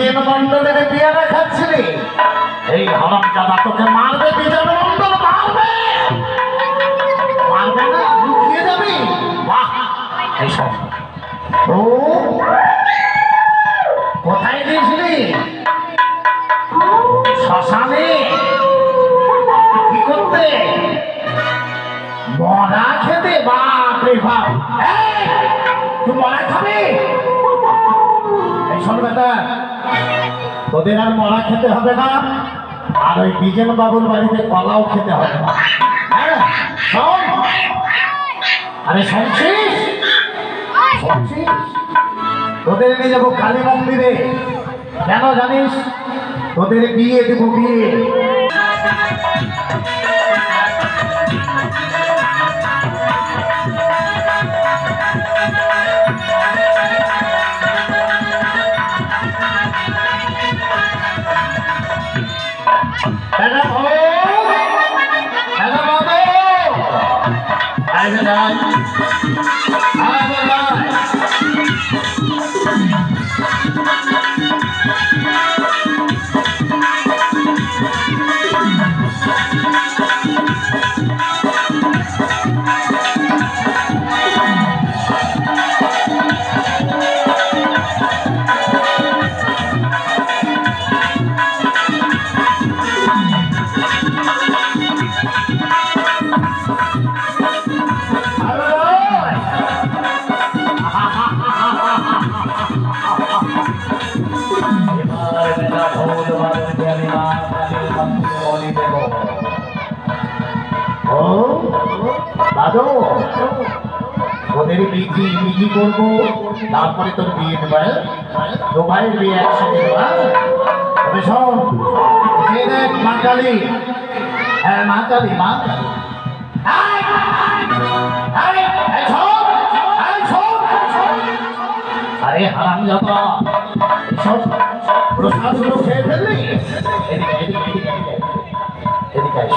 বিজেন মন্ডলের পেয়ারা খাচ্ছিলি এই হরম জাদা তোকে মারবে বিজেন মন্ডল মারবে। মারবে না, লুকিয়ে যাবি। বাহ এইসব ও, কোথায় গিয়েছিলি? শ্মশানে। কি করতে? মরা খেতে, বাপ রে বাপ। তুই মরা খাবি? এই শোন বেটা তোদের আর মরা খেতে হবে না। আর ওই বিজেন বাবুর বাড়িতে কলাও খেতে হবে না। হ্যাঁ আরে শুনছিস শুনছিস তোদের নিয়ে যাব কালী মন্দিরে। কেন জানিস? তোদের বিয়ে দেবো বিয়ে। আয় দাদু ওদের বিজি বিজি করব, তারপরে তোর বিয়ে দেবে তো ভাইয়ের বিয়ে একসাথে হ্যাঁ? তবে শোন এই দেখ মা। কালী হ্যাঁ মা কালী মা। আরে হারাম যাতা সব ফেললি?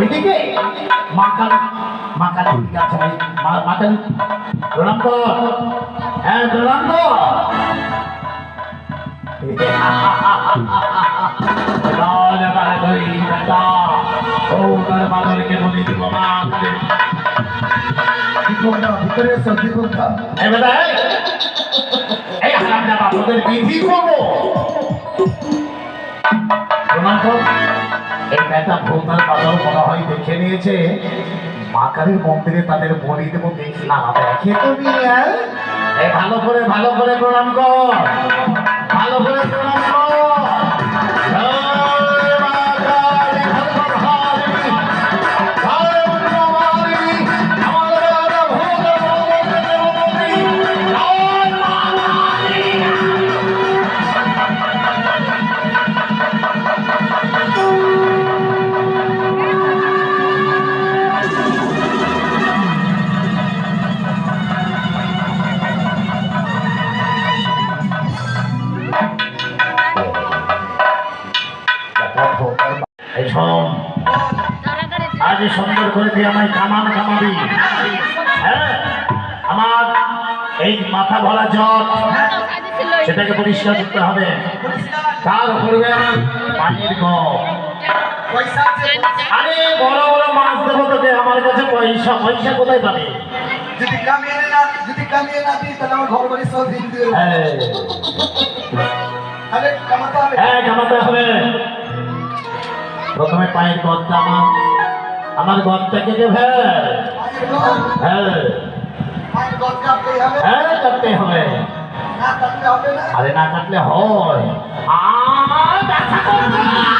ওইদিকে মাকাল মাকাল দিকে আছে মাকাল প্রণাম কর হ্যাঁ প্রণাম দীপকটা ভিতরে এসো দীপকটা এই বেটা এই হারাম দাদা তোদের বিধি করব। প্রণাম কর এই বেটা ভোতার বাবাও মনে হয় দেখে নিয়েছে মা কালীর মন্দিরে তাদের বলি দেবো, দেখি না ভালো করে ভালো করে প্রণাম কর। ভালো করে প্রণাম কর। এই মাথা ভরা জট সেটাকে পরিষ্কার করতে হবে। তার উপরে আমার পানির আরে বড় বড় মাছ দেবো তোকে আমার কাছে পয়সা পয়সা কোথায় পাবে? যদি কামিয়ে না যদি কামিয়ে না দিই তাহলে আমার ঘর বাড়ি সব দিন দিয়ে হ্যাঁ। কামাতে হবে। হ্যাঁ হবে। প্রথমে পায়ের গদটা আমার। আমার হ্যাঁ। হ্যাঁ কাটতে হবে আরে না কাটলে হয় আর ব্যথা করবে। সুন্দরী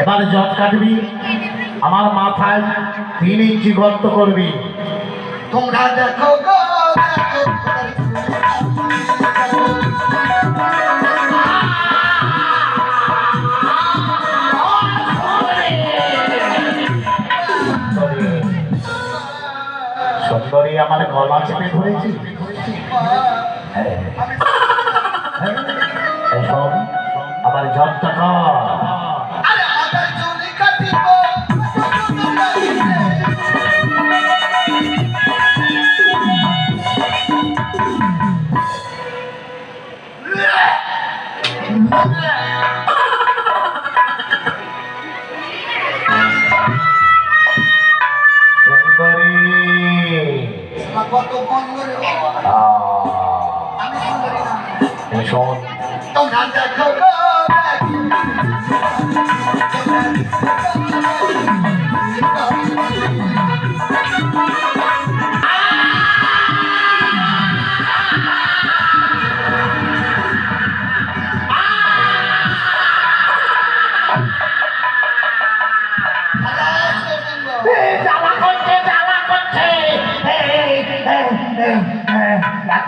এবারে জট কাটবি আমার মাথায় তিন ইঞ্চি গর্ত করবি। তোমরা দেখো সুন্দরী আমার গলা চেপে ধরেছি। হ্যাঁ, শোন তোমরা দেখো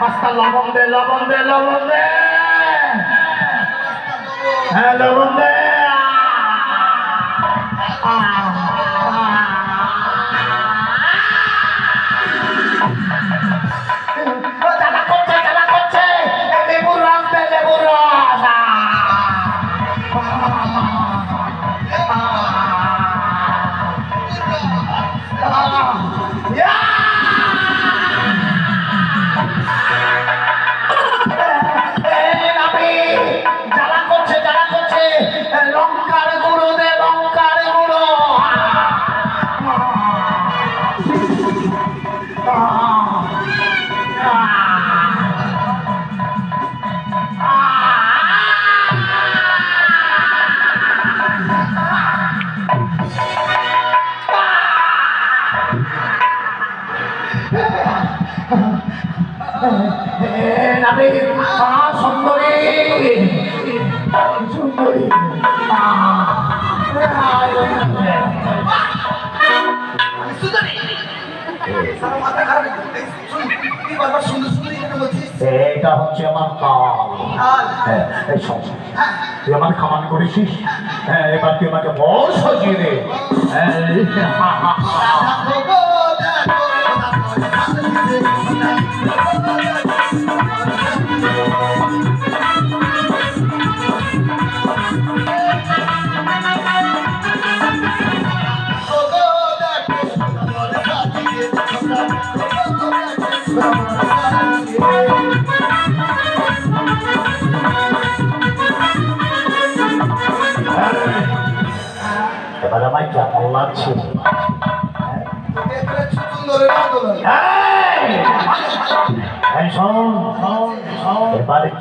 পাঁচটা লবণ দে লবণ দে লবণ দে। হ্যাঁ লবণ দে। এটা হচ্ছে আমার কাল। হ্যাঁ, এই শোন, হ্যাঁ তুই আমার খামান করেছিস? হ্যাঁ এবার তুই আমাকে বল সাজিয়ে দে হ্যাঁ,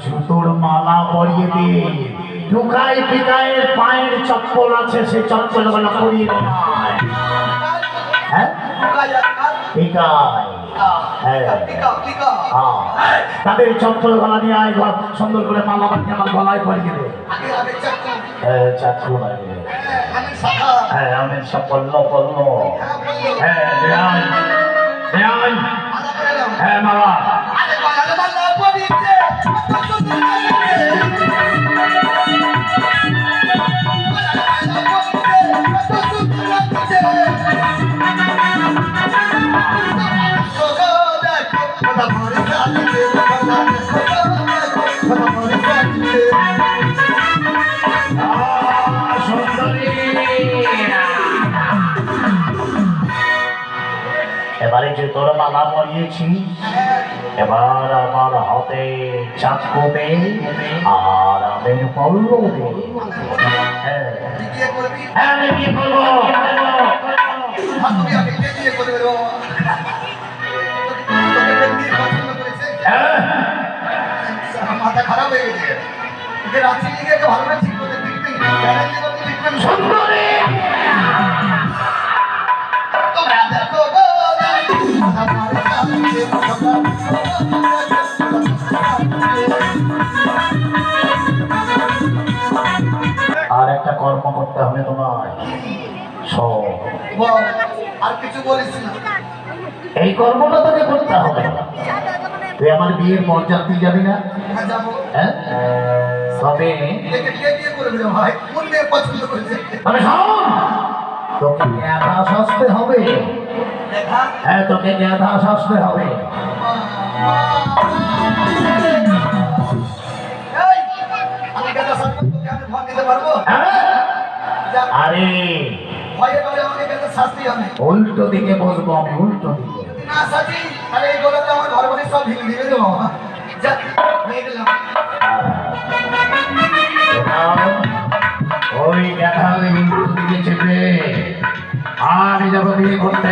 জুতোর মালা পরিয়ে চপ্পল আছে গুলো পরিয়ে হ্যাঁ? হ্যাঁ। হ্যাঁ। তাদের চপ্পল গলা নিয়ে আয় সুন্দর করে মালা বানিয়ে আমার গলায় পরিয়ে দে। হ্যাঁ চাকু লাগে হ্যাঁ আমি পড়ল পড়ল হ্যাঁ হ্যাঁ মালা। এবারে যে তোর মালা পরিয়েছি এবার আমার হাতে চাকুতে আর আমের পল্লবে। হ্যাঁ আমি বিয়ে করব। মাথা খারাপ হয়ে। গেছে রাত্রি লিগে ভালো করে ঠিক সুন্দরী! আর একটা কর্ম করতে হবে সব। আর কিছু বলিস না। এই কর্মটা তোকে করতে হবে। তুই আমার বিয়ের মর্যাদা যাবি না? হ্যাঁ হ্যাঁ? তবে একে শোন তোকে জ্ঞাতা শাস্তে হবে। হ্যাঁ তোকে জ্ঞাতা শাস্তে হবে। হ্যাঁ? আরে উল্টো দিকে বসবো আমি উল্টো দিকে। না সাজি তাহলে এই গোলাতে আমার ঘর বাড়ি সব ভেঙে দিবে। যা আমি যাব বিয়ে করতে।